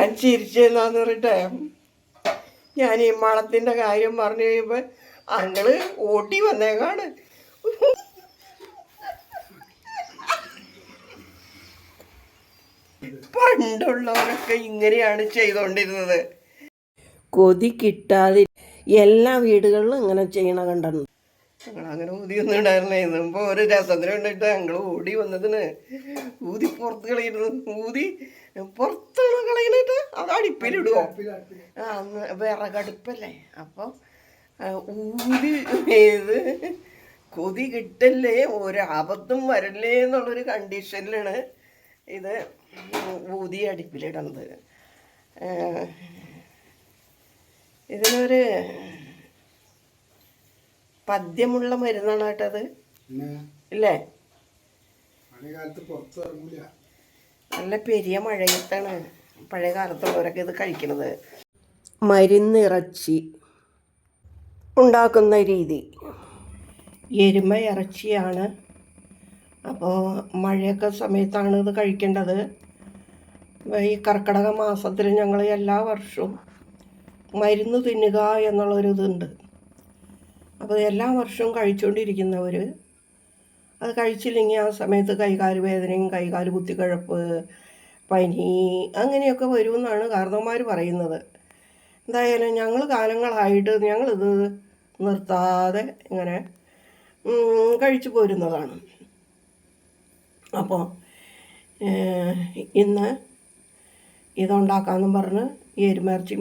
ഞാൻ ചിരിച്ചെന്നാന്ന് പറഞ്ഞിട്ടേ ഞാൻ ഈ മണത്തിന്റെ കാര്യം പറഞ്ഞു കഴിയുമ്പോൾ അങ്ങൾ ഓട്ടി വന്നേക്കാണ്. പണ്ടുള്ളവരൊക്കെ ഇങ്ങനെയാണ് ചെയ്തുകൊണ്ടിരുന്നത് കൊതി കിട്ടാതെ എല്ലാ വീടുകളിലും ഇങ്ങനെ ചെയ്യണ കണ്ടു ഞങ്ങൾ അങ്ങനെ ഊതിയൊന്നും ഉണ്ടായിരുന്നേ ഇപ്പോൾ ഒരു രസത്തിന് വേണ്ടിയിട്ട് ഞങ്ങൾ ഓടി വന്നതിന് ഊതി പുറത്ത് കളയിരുന്നു ഊതി പുറത്ത് കളയുന്നിട്ട് അത് അടുപ്പിലിടുവോ ആ അന്ന് വിറകടുപ്പല്ലേ അപ്പൊ ഊതി ഏത് കൊതി കിട്ടല്ലേ? ഒരു ആപത്തും വരല്ലേ എന്നുള്ളൊരു കണ്ടീഷനിലാണ് ഇത് ഊതി അടുപ്പിലിടുന്നത് ഇതിനൊരു പദ്യമുള്ള മരുന്നാണ് കേട്ടത് ഇല്ലേ? നല്ല പെരിയ മഴയത്താണ് പഴയ കാലത്തുള്ളവരൊക്കെ ഇത് കഴിക്കുന്നത് മരുന്നിറച്ചി ഉണ്ടാക്കുന്ന രീതി. എരുമ ഇറച്ചിയാണ്. അപ്പോൾ മഴയൊക്കെ സമയത്താണ് ഇത് കഴിക്കേണ്ടത്. ഈ കർക്കിടക മാസത്തിൽ ഞങ്ങൾ എല്ലാ വർഷവും മരുന്ന് തിന്നുക എന്നുള്ളൊരു ഇതുണ്ട് അപ്പോൾ എല്ലാ വർഷവും കഴിച്ചുകൊണ്ടിരിക്കുന്നവർ അത് കഴിച്ചില്ലെങ്കിൽ ആ സമയത്ത് കൈകാൽ വേദനയും കൈകാൽ കുത്തിക്കഴപ്പ് പനി അങ്ങനെയൊക്കെ വരുമെന്നാണ് കാരണവന്മാർ പറയുന്നത്. എന്തായാലും ഞങ്ങൾ കാലങ്ങളായിട്ട് ഞങ്ങളിത് നിർത്താതെ ഇങ്ങനെ കഴിച്ചു പോരുന്നതാണ്. അപ്പോൾ ഇന്ന് ഇതുണ്ടാക്കാമെന്നും പറഞ്ഞ് ഈ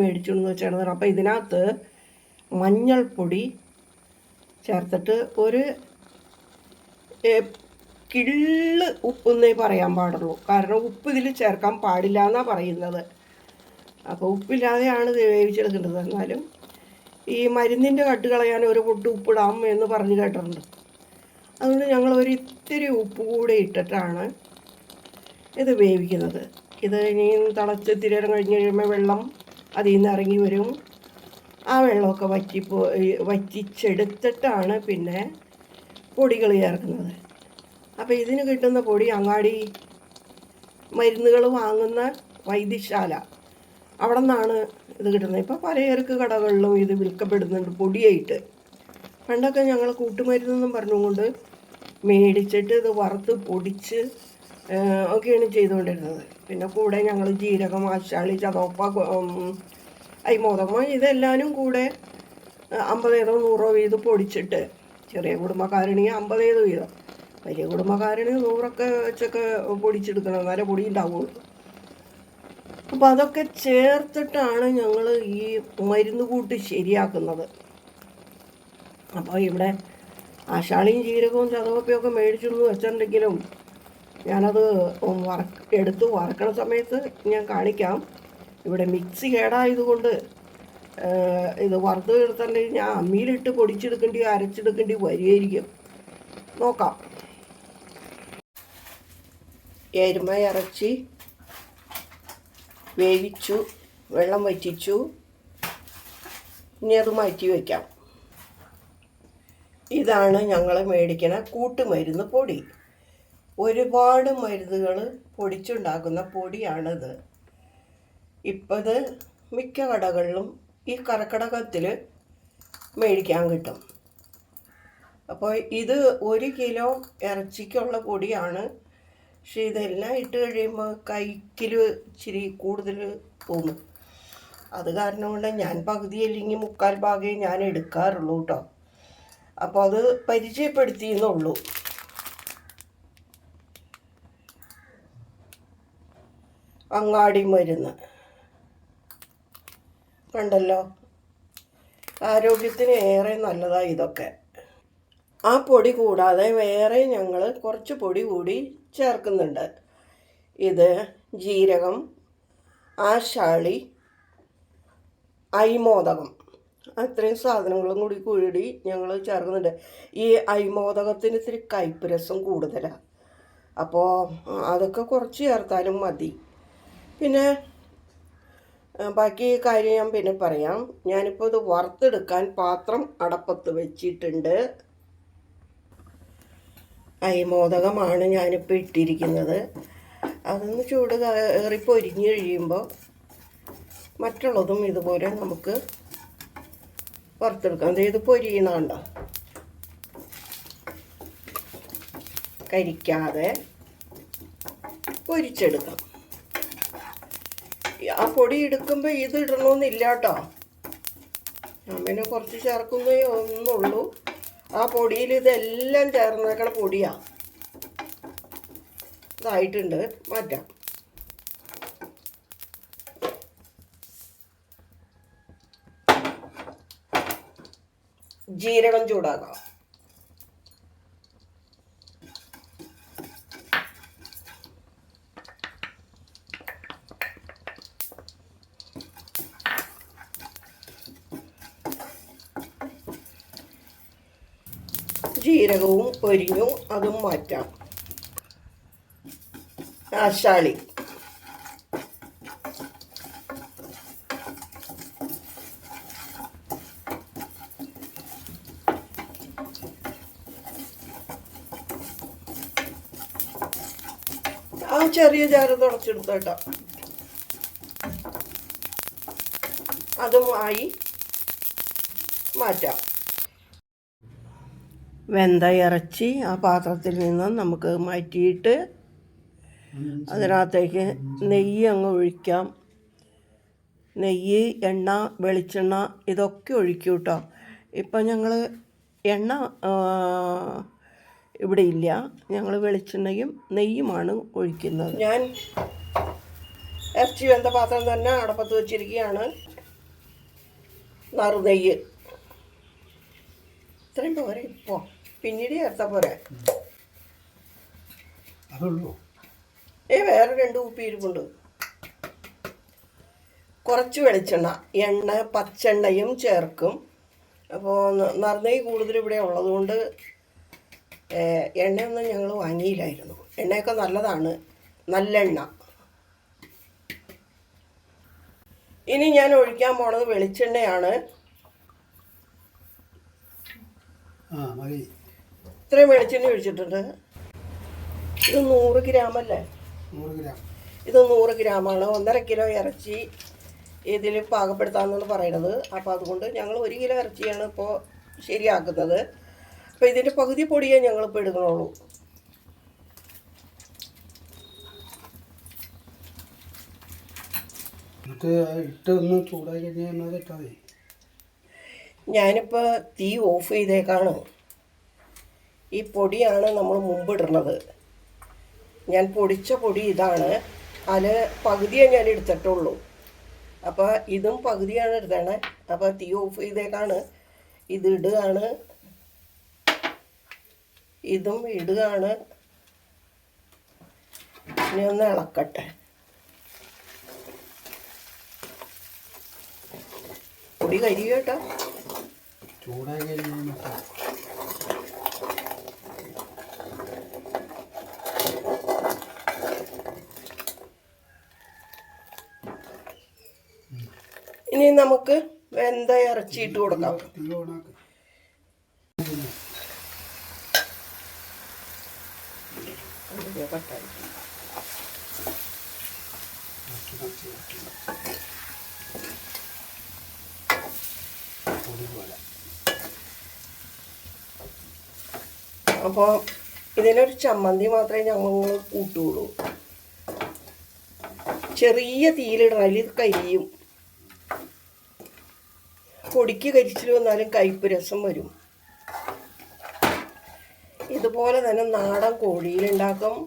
മേടിച്ചു എന്ന് വെച്ചാണ് അപ്പോൾ ഇതിനകത്ത് മഞ്ഞൾപ്പൊടി ചേർത്തിട്ട് ഒരു കിള്ള് ഉപ്പെന്നേ പറയാൻ പാടുള്ളൂ. കാരണം ഉപ്പ് ഇതിൽ ചേർക്കാൻ പാടില്ല എന്നാണ് പറയുന്നത്. അപ്പോൾ ഉപ്പില്ലാതെയാണ് ഇത് വേവിച്ചെടുക്കേണ്ടത്. എന്നാലും ഈ മരുന്നിന്റെ കട്ട് കളയാൻ ഒരു പൊട്ട് ഉപ്പിടാം എന്ന് പറഞ്ഞ് കേട്ടിട്ടുണ്ട്. അതുകൊണ്ട് ഞങ്ങൾ ഒരു ഇത്തിരി ഉപ്പ് കൂടെ ഇട്ടിട്ടാണ് ഇത് വേവിക്കുന്നത്. ഇത് ഇനിയും തിളച്ച് തിരിയിടം കഴിഞ്ഞ് കഴിയുമ്പോൾ വെള്ളം അതിൽ നിന്ന് ഇറങ്ങി വരും. ആ വെള്ളമൊക്കെ വറ്റിപ്പോ വറ്റിച്ചെടുത്തിട്ടാണ് പിന്നെ പൊടികൾ ചേർക്കുന്നത്. അപ്പോൾ ഇതിന് കിട്ടുന്ന പൊടി അങ്ങാടി മരുന്നുകൾ വാങ്ങുന്ന വൈദ്യശാല. അവിടെ നിന്നാണ് ഇത് കിട്ടുന്നത്. ഇപ്പോൾ പലചരക്ക് കടകളിലും ഇത് വിൽക്കപ്പെടുന്നുണ്ട് പൊടിയായിട്ട്. പണ്ടൊക്കെ ഞങ്ങൾ കൂട്ടുമരുന്നെന്നും പറഞ്ഞുകൊണ്ട് മേടിച്ചിട്ട് ഇത് വറുത്ത് പൊടിച്ച് ഒക്കെയാണ് ചെയ്തുകൊണ്ടിരുന്നത്. പിന്നെ കൂടെ ഞങ്ങൾ ജീരകം ആശാളി ചതോപ്പ അയ്മോദമ ഇതെല്ലാവരും കൂടെ അമ്പതേതോ നൂറോ വീത് പൊടിച്ചിട്ട് ചെറിയ കുടുംബക്കാരണി അമ്പതേത് വീതം. വലിയ കുടുംബക്കാരണി നൂറൊക്കെ വെച്ചൊക്കെ പൊടിച്ചെടുക്കണം എന്നാലേ പൊടി ഉണ്ടാവുള്ളൂ. അപ്പം അതൊക്കെ ചേർത്തിട്ടാണ് ഞങ്ങൾ ഈ മരുന്ന് കൂട്ട് ശരിയാക്കുന്നത്. അപ്പോൾ ഇവിടെ ആശാളിയും ജീരകവും ചതവപ്പയൊക്കെ മേടിച്ചെന്ന് വെച്ചിട്ടുണ്ടെങ്കിലും ഞാനത് വറ എടുത്ത് വറക്കണ സമയത്ത് ഞാൻ കാണിക്കാം. ഇവിടെ മിക്സി കേടായതുകൊണ്ട് ഇത് വറുത്ത് എടുത്തിട്ടുണ്ടെങ്കിൽ ഞാൻ അമ്മിയിലിട്ട് പൊടിച്ചെടുക്കേണ്ടി അരച്ചെടുക്കേണ്ടി വരികയായിരിക്കും. നോക്കാം. എരുമ ഇറച്ചി വേവിച്ചു വെള്ളം വറ്റിച്ചു. ഇനി അത് മാറ്റി വയ്ക്കാം. ഇതാണ് ഞങ്ങൾ മേടിക്കണ കൂട്ടുമരുന്ന് പൊടി. ഒരുപാട് മരുന്നുകൾ പൊടിച്ചുണ്ടാക്കുന്ന പൊടിയാണിത്. ഇപ്പം ഇത് മിക്ക കടകളിലും ഈ കർക്കിടകത്തിൽ മേടിക്കാൻ കിട്ടും. അപ്പോൾ ഇത് ഒരു കിലോ ഇറച്ചിക്കുള്ള പൊടിയാണ്. പക്ഷെ ഇതെല്ലാം ഇട്ട് കഴിയുമ്പോൾ കൈക്കിൽ ഇച്ചിരി കൂടുതൽ തോന്നും. അത് കാരണം കൊണ്ട് ഞാൻ പകുതി അല്ലെങ്കിൽ മുക്കാൽ ഭാഗമേ ഞാൻ എടുക്കാറുള്ളൂ കേട്ടോ. അപ്പോൾ അത് പരിചയപ്പെടുത്തിയെന്നുള്ളൂ. അങ്ങാടി മരുന്ന്. കണ്ടല്ലോ ആരോഗ്യത്തിന് ഏറെ നല്ലതാണ് ഇതൊക്കെ. ആ പൊടി കൂടാതെ വേറെ ഞങ്ങൾ കുറച്ച് പൊടി കൂടി ചേർക്കുന്നുണ്ട്. ഇത് ജീരകം ആശാളി അയ്മോദകം. അത്രയും സാധനങ്ങളും കൂടി കൂടി ഞങ്ങൾ ചേർക്കുന്നുണ്ട്. ഈ അയ്മോദകത്തിന് ഇത്തിരി കൈപ്പുരസം രസം കൂടുതലാണ് അപ്പോൾ അതൊക്കെ കുറച്ച് ചേർത്താലും മതി. പിന്നെ ബാക്കി കാര്യം ഞാൻ പിന്നെ പറയാം. ഞാനിപ്പോൾ ഇത് വറുത്തെടുക്കാൻ പാത്രം അടപ്പത്ത് വെച്ചിട്ടുണ്ട്. അയ്മോദകമാണ് ഞാനിപ്പോൾ ഇട്ടിരിക്കുന്നത്. അതൊന്ന് ചൂട് കയറി പൊരിഞ്ഞ് കഴിയുമ്പോൾ മറ്റുള്ളതും ഇതുപോലെ നമുക്ക് വറുത്തെടുക്കാം. അതായത് പൊരിയണുണ്ടോ കരിക്കാതെ പൊരിച്ചെടുക്കാം. ആ പൊടി എടുക്കുമ്പോൾ ഇത് ഇടണമെന്നില്ല കേട്ടോ പിന്നെ കുറച്ച് ചേർക്കുന്നേ ഒന്നുള്ളൂ. ആ പൊടിയിൽ ഇതെല്ലാം ചേർന്നേക്കണ പൊടിയാണ് ഇതായിട്ടുണ്ട്. മാറ്റാം. ജീരകം ചൂടാക്കാം. ജീരകവും പൊരിഞ്ഞു അതും മാറ്റാം. ആശാളി ആ ചെറിയ ജാറ് തുടച്ചെടുത്തോട്ടോ ആയി മാറ്റാം. വെന്ത ഇറച്ചി ആ പാത്രത്തിൽ നിന്ന് നമുക്ക് മാറ്റിയിട്ട് അതിനകത്തേക്ക് നെയ്യ് അങ്ങ് ഒഴിക്കാം. നെയ്യ് എണ്ണ വെളിച്ചെണ്ണ ഇതൊക്കെ ഒഴിക്കും കേട്ടോ ഇപ്പം ഞങ്ങൾ എണ്ണ ഇവിടെ ഇല്ല. ഞങ്ങൾ വെളിച്ചെണ്ണയും നെയ്യുമാണ് ഒഴിക്കുന്നത്. ഞാൻ ഇറച്ചി വെന്ത പാത്രം തന്നെ അടപ്പത്ത് വെച്ചിരിക്കുകയാണ്. നറുനെയ്യ് ഇത്രയും പോരെ ഇപ്പോൾ പിന്നീട് ചേർത്താ പോരെ. അതുള്ളൂ. ഏ വേറെ രണ്ട് കുപ്പി ഇരിപ്പുണ്ട്. കുറച്ച് വെളിച്ചെണ്ണ എണ്ണ പച്ചെണ്ണയും ചേർക്കും. അപ്പോൾ നറുനെയ്യ് കൂടുതൽ ഇവിടെ ഉള്ളതുകൊണ്ട് എണ്ണയൊന്നും ഞങ്ങൾ വാങ്ങിയില്ലായിരുന്നു. എണ്ണയൊക്കെ നല്ലതാണ്. നല്ലെണ്ണ. ഇനി ഞാൻ ഒഴിക്കാൻ പോണത് വെളിച്ചെണ്ണയാണ്. ആ മതി. ഇത്രയും വെളിച്ചെണ്ണ ഒഴിച്ചിട്ടുണ്ട്. ഇത് നൂറ് ഗ്രാം അല്ലേ? നൂറ് ഗ്രാം. ഇത് നൂറ് ഗ്രാമാണ് ഒന്നര കിലോ ഇറച്ചി ഇതിൽ പാകപ്പെടുത്താമെന്നാണ് പറയണത് അപ്പോൾ അതുകൊണ്ട് ഞങ്ങൾ ഒരു കിലോ ഇറച്ചിയാണ് ഇപ്പോൾ ശരിയാക്കുന്നത്. അപ്പോൾ ഇതിന്റെ പകുതി പൊടിയേ ഞങ്ങളിപ്പോൾ എടുക്കണുള്ളൂ. എന്നിട്ട് ഇട്ട് ഒന്ന് ചൂടാക്കി ഞാനിപ്പോൾ തീ ഓഫ് ചെയ്തേക്കാണ്. ഈ പൊടിയാണ് നമ്മൾ മുമ്പ് ഇടുന്നത് ഞാൻ പൊടിച്ച പൊടി ഇതാണ്. അതിൽ പകുതിയേ ഞാൻ എടുത്തിട്ടുള്ളൂ. അപ്പോൾ ഇതും പകുതിയാണ് എടുത്തത് അപ്പോൾ തീ ഓഫ് ചെയ്തേക്കാണ്. ഇത് ഇടുകയാണ്. ഇതും ഇടുകയാണ്. ഇനി ഒന്ന് ഇളക്കട്ടെ. പൊടി കരിയോ കേട്ടോ. ഇനി നമുക്ക് വെന്ത കൊടുക്കാം ഇളക്കി. പൊടി പോലെ അപ്പോൾ ഇതിനൊരു ചമ്മന്തി മാത്രമേ ഞങ്ങൾ കൂട്ടുള്ളൂ ചെറിയ തീയിലിടണം ഇത് കരിയും പൊടിക്ക് കരിച്ചിൽ വന്നാലും കയ്പ്പ് രസം വരും. ഇതുപോലെ തന്നെ നാടൻ കോഴിയിലുണ്ടാക്കും.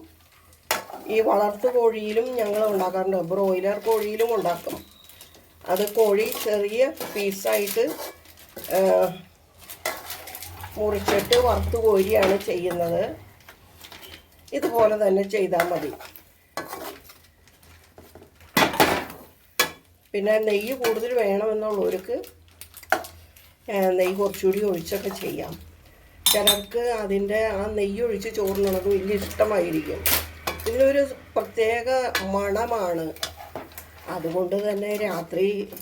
ഈ വളർത്തു കോഴിയിലും ഞങ്ങൾ ഉണ്ടാക്കാറുണ്ട്. ബ്രോയിലർ കോഴിയിലും ഉണ്ടാക്കും. അത് കോഴി ചെറിയ പീസായിട്ട് മുറിച്ചിട്ട് വറുത്ത് കോരിയാണ് ചെയ്യുന്നത്. ഇതുപോലെ തന്നെ ചെയ്താൽ മതി. പിന്നെ നെയ്യ് കൂടുതൽ വേണമെന്നുള്ളവർക്ക് നെയ്യ് കുറച്ചുകൂടി ഒഴിച്ചൊക്കെ ചെയ്യാം. ചിലർക്ക് അതിന്റെ ആ നെയ്യ് ഒഴിച്ച് ചോറിനുള്ളത് വലിയ ഇഷ്ടമായിരിക്കും. ഇതിനൊരു പ്രത്യേക മണമാണ്. അതുകൊണ്ട് തന്നെ രാത്രി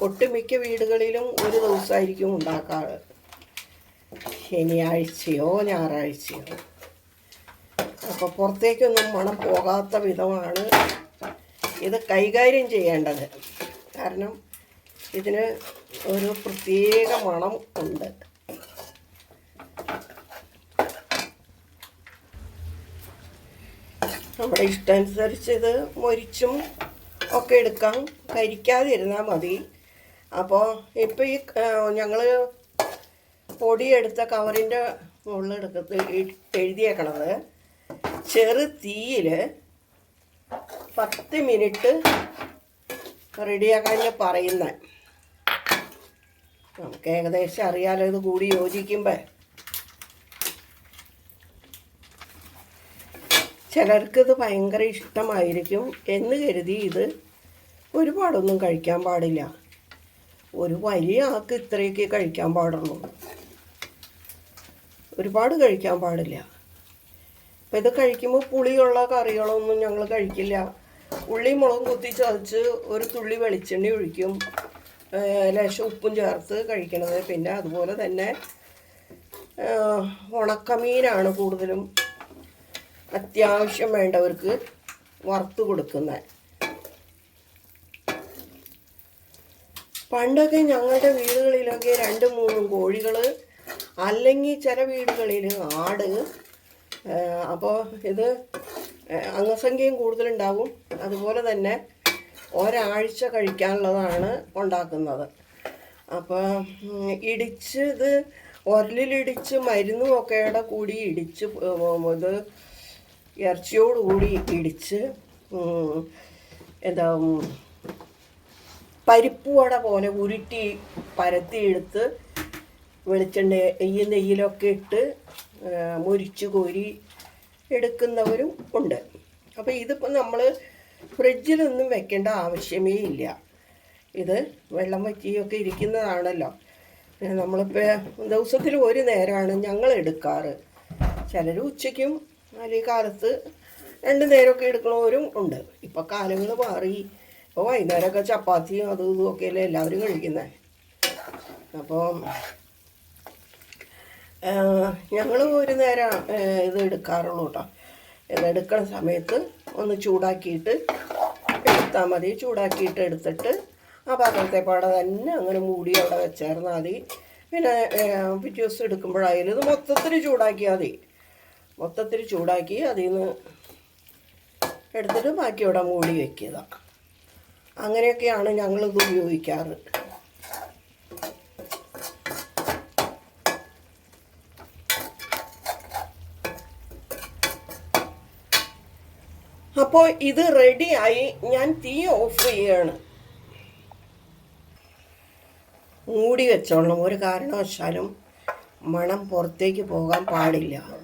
ഒട്ടുമിക്ക വീടുകളിലും ഒരു ദിവസമായിരിക്കും ഉണ്ടാക്കാറ്. ശനിയാഴ്ചയോ ഞായറാഴ്ചയോ. അപ്പോൾ പുറത്തേക്കൊന്നും മണം പോകാത്ത വിധമാണ് ഇത് കൈകാര്യം ചെയ്യേണ്ടത്. കാരണം ഇതിന് ഒരു പ്രത്യേക മണം ഉണ്ട്. നമ്മുടെ ഇഷ്ടമനുസരിച്ച് ഇത് മൊരിച്ചും ഒക്കെ എടുക്കാം. കരിക്കാതിരുന്നാൽ മതി. അപ്പോൾ ഇപ്പോൾ ഈ ഞങ്ങൾ പൊടിയെടുത്ത കവറിന്റെ മുകളിലെടുക്കത്ത് എഴുതിയേക്കണത്. ചെറു തീയിൽ പത്ത് മിനിറ്റ് റെഡിയാക്കാൻ പറയുന്നത് നമുക്ക് ഏകദേശം അറിയാലോ ഇത് കൂടി യോജിക്കുമ്പോൾ ചിലർക്ക് ഇത് ഭയങ്കര ഇഷ്ടമായിരിക്കും എന്ന് കരുതി ഇത് ഒരുപാടൊന്നും കഴിക്കാൻ പാടില്ല. ഒരു വലിയ ആൾക്ക് ഇത്രയൊക്കെ കഴിക്കാൻ പാടുള്ളൂ. ഒരുപാട് കഴിക്കാൻ പാടില്ല. അപ്പം ഇത് കഴിക്കുമ്പോൾ പുളിയുള്ള കറികളൊന്നും ഞങ്ങൾ കഴിക്കില്ല. ഉള്ളി മുളകും കുത്തി ചതച്ച് ഒരു തുള്ളി വെളിച്ചെണ്ണ ഒഴിക്കും. ലേശം ഉപ്പും ചേർത്ത് കഴിക്കണത്. പിന്നെ അതുപോലെ തന്നെ ഉണക്കമീനാണ് കൂടുതലും അത്യാവശ്യം വേണ്ടവർക്ക് വറുത്ത് കൊടുക്കുന്നത്. പണ്ടൊക്കെ ഞങ്ങളുടെ വീടുകളിലൊക്കെ രണ്ട് മൂന്നും കോഴികൾ അല്ലെങ്കിൽ ചില വീടുകളിൽ ആട് അപ്പോൾ ഇത് അംഗസംഖ്യയും കൂടുതലുണ്ടാവും. അതുപോലെ തന്നെ ഒരാഴ്ച കഴിക്കാനുള്ളതാണ് ഉണ്ടാക്കുന്നത്. അപ്പോൾ ഇടിച്ച് ഇത് ഉരലിലിടിച്ച് മരുന്നും ഒക്കെയുടെ കൂടി ഇടിച്ച് ഇത് ഇത് ഇറച്ചിയോടുകൂടി ഇടിച്ച് എന്താ പരിപ്പുവട പോലെ ഉരുട്ടി പരത്തിയെടുത്ത് വെളിച്ചെണ്ണ ഈ നെയ്യിലൊക്കെ ഇട്ട് മുരിച്ച് കോരി എടുക്കുന്നവരും ഉണ്ട്. അപ്പോൾ ഇതിപ്പോൾ നമ്മൾ ഫ്രിഡ്ജിലൊന്നും വെക്കേണ്ട ആവശ്യമേ ഇല്ല. ഇത് വെള്ളം വറ്റിയൊക്കെ ഇരിക്കുന്നതാണല്ലോ. നമ്മളിപ്പോൾ ദിവസത്തിൽ ഒരു നേരമാണ് ഞങ്ങൾ എടുക്കാറ്. ചിലർ ഉച്ചയ്ക്കും അല്ലെങ്കിൽ കാലത്ത് രണ്ട് നേരമൊക്കെ എടുക്കണവരും ഉണ്ട്. ഇപ്പോൾ കാലങ്ങൾ മാറി. ഇപ്പോൾ വൈകുന്നേരമൊക്കെ ചപ്പാത്തിയും അതും ഇതും ഒക്കെയല്ലേ എല്ലാവരും കഴിക്കുന്നത് അപ്പോൾ ഞങ്ങൾ ഒരു നേരം ഇത് എടുക്കാറുള്ളൂ കേട്ടോ ഇത് സമയത്ത് ഒന്ന് ചൂടാക്കിയിട്ട് എടുത്താൽ മതി. ചൂടാക്കിയിട്ട് എടുത്തിട്ട് ആ പാത്രത്തെ പാടെ തന്നെ അങ്ങനെ മൂടി അവിടെ വെച്ചായിരുന്നാൽ മതി. പിന്നെ പിറ്റേ ദിവസം എടുക്കുമ്പോഴായാലും ഇത് മൊത്തത്തിൽ ചൂടാക്കിയാൽ മതി. മൊത്തത്തിൽ ചൂടാക്കി അതിൽ നിന്ന് എടുത്തിട്ട് ബാക്കി അവിടെ മൂടി വയ്ക്കുക അങ്ങനെയൊക്കെയാണ് ഞങ്ങളിത് ഉപയോഗിക്കാറ്. അപ്പോൾ ഇത് റെഡിയായി ഞാൻ തീ ഓഫ് ചെയ്യാണ്. മൂടി വെച്ചോളണം. ഒരു കാരണവശാലും മണം പുറത്തേക്ക് പോകാൻ പാടില്ല.